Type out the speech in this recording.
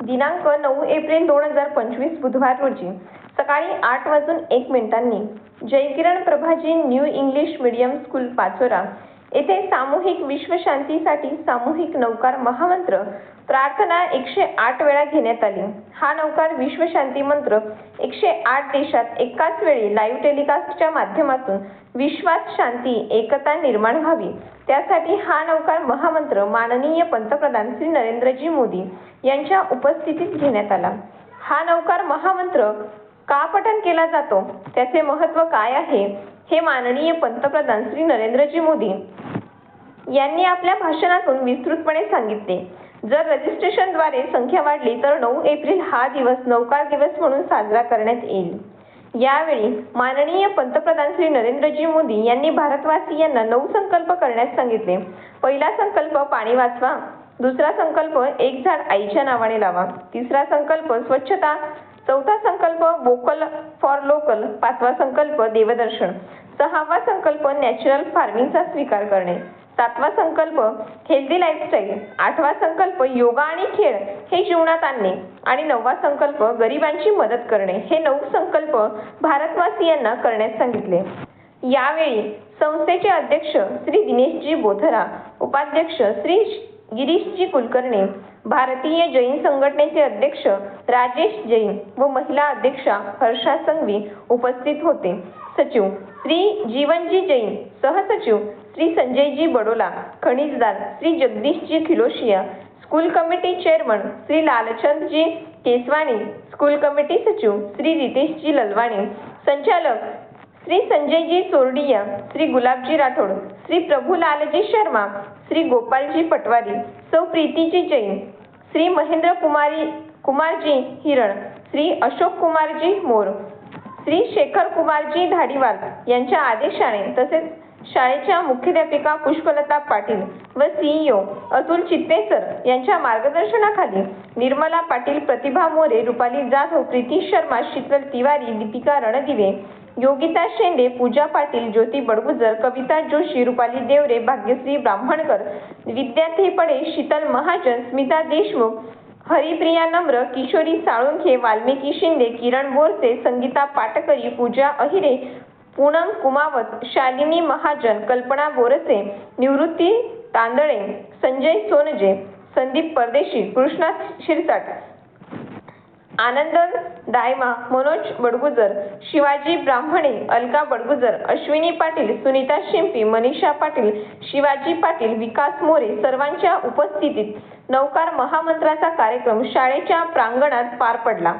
दिनांक नऊ एप्रिल दोन हजार पंचवीस बुधवार रोजी सकाळी आठ वाजून एक मिनिटांनी Jaykiran Prabhaji new English medium school Pachora येथे सामूहिक विश्वशांतीसाठी सामूहिक नौकार महामंत्र प्रार्थना एकशे आठ वेळा घेण्यात आली. हा नौकार विश्वशांती मंत्र एकशे आठ देशात एकाच वेळी लाईव्ह टेलिकास्टच्या माध्यमातून विश्वात शांती एकता निर्माण व्हावी. त्यासाठी हा नौकार महामंत्र माननीय पंतप्रधान श्री नरेंद्रजी मोदी यांच्या उपस्थितीत घेण्यात आला. हा नौकार महामंत्र का पठण केला जातो? त्याचे महत्त्व काय आहे? हे माननीय पंतप्रधान श्री नरेंद्रजी मोदी यांनी आपल्या भाषणातून विस्तृतपणे सांगितले. जर रजिस्ट्रेशनद्वारे संख्या वाढली तर नऊ एप्रिल हा दिवस नौका दिवस म्हणून साजरा करण्यात येईल. यावेळी माननीय पंतप्रधान श्री नरेंद्रजी मोदी यांनी भारतवासियांना नऊ संकल्प करण्यास सांगितले. पहिला संकल्प पाणी वाचवा दुसरा संकल्प एक झाड आईच्या नावाने लावा तिसरा संकल्प स्वच्छता चौथा संकल्प वोकल फॉर लोकल पाचवा संकल्प देवदर्शन. सहावा संकल्प नॅचरल फार्मिंगचा स्वीकार करणे. सातवा संकल्प हेल्दी लाईफस्टाईल आठवा संकल्प योगा आणि खेळ हे जीवनात आणणे. आणि नववा संकल्प गरिबांची मदत करणे. हे नऊ संकल्प भारतवासियांना करण्यास सांगितले. यावेळी संस्थेचे अध्यक्ष श्री दिनेशजी बोथरा उपाध्यक्ष श्री गिरीशजी कुलकर्णी भारतीय जैन संघटनेचे अध्यक्ष राजेश जैन व महिला अध्यक्षा हर्षा संघवी उपस्थित होते. सचिव श्री जीवनजी जैन सहसचिव Shri Sanjayji Badola खनिजदार Shri Jagdishji Khiloshiya school committee chairman Shri Lalchandji Keswani school committee सचिव श्री रितेशजी ललवाणी संचालक श्री संजयजी चोरडिया श्री गुलाबजी राठोड श्री प्रभुलालजी शर्मा श्री गोपालजी पटवारी सौ प्रीतीजी जैन श्री महेंद्र कुमारी कुमारजी हिरण श्री अशोक कुमारजी मोर श्री शेखर कुमारजी धाडीवाल यांच्या आदेशाने तसेच शाळेच्या मुख्याध्यापिका पुष्पलता पाटील व सीईओ अतुल चित्तेसर यांच्या मार्गदर्शनाखाली निर्मला पाटील प्रतिभा मोरे रुपाली जाधव प्रीती शर्मा शीतल तिवारी दीपिका रणदिवे योगिता शेंडे पूजा पाटील ज्योती बडगुजर कविता जोशी रुपाली देवरे भाग्यश्री ब्राह्मणकर विद्यार्थी पडे शीतल महाजन स्मिता देशमुख हरिप्रिया नम्र किशोरी साळुंखे वाल्मिकी शिंदे किरण बोरसे संगीता पाटकरी पूजा अहिरे पूनम कुमावत शालिनी महाजन कल्पना बोरसे निवृत्ती तांदळे संजय सोनजे संदीप परदेशी कृष्णा शिरसाट आनंद दायमा मनोज बडगुजर शिवाजी ब्राह्मणे अलका बडगुजर अश्विनी पाटील सुनीता शिंपी मनीषा पाटील शिवाजी पाटील विकास मोरे सर्वांच्या उपस्थितीत नौकार महामंत्राचा कार्यक्रम शाळेच्या प्रांगणात पार पडला.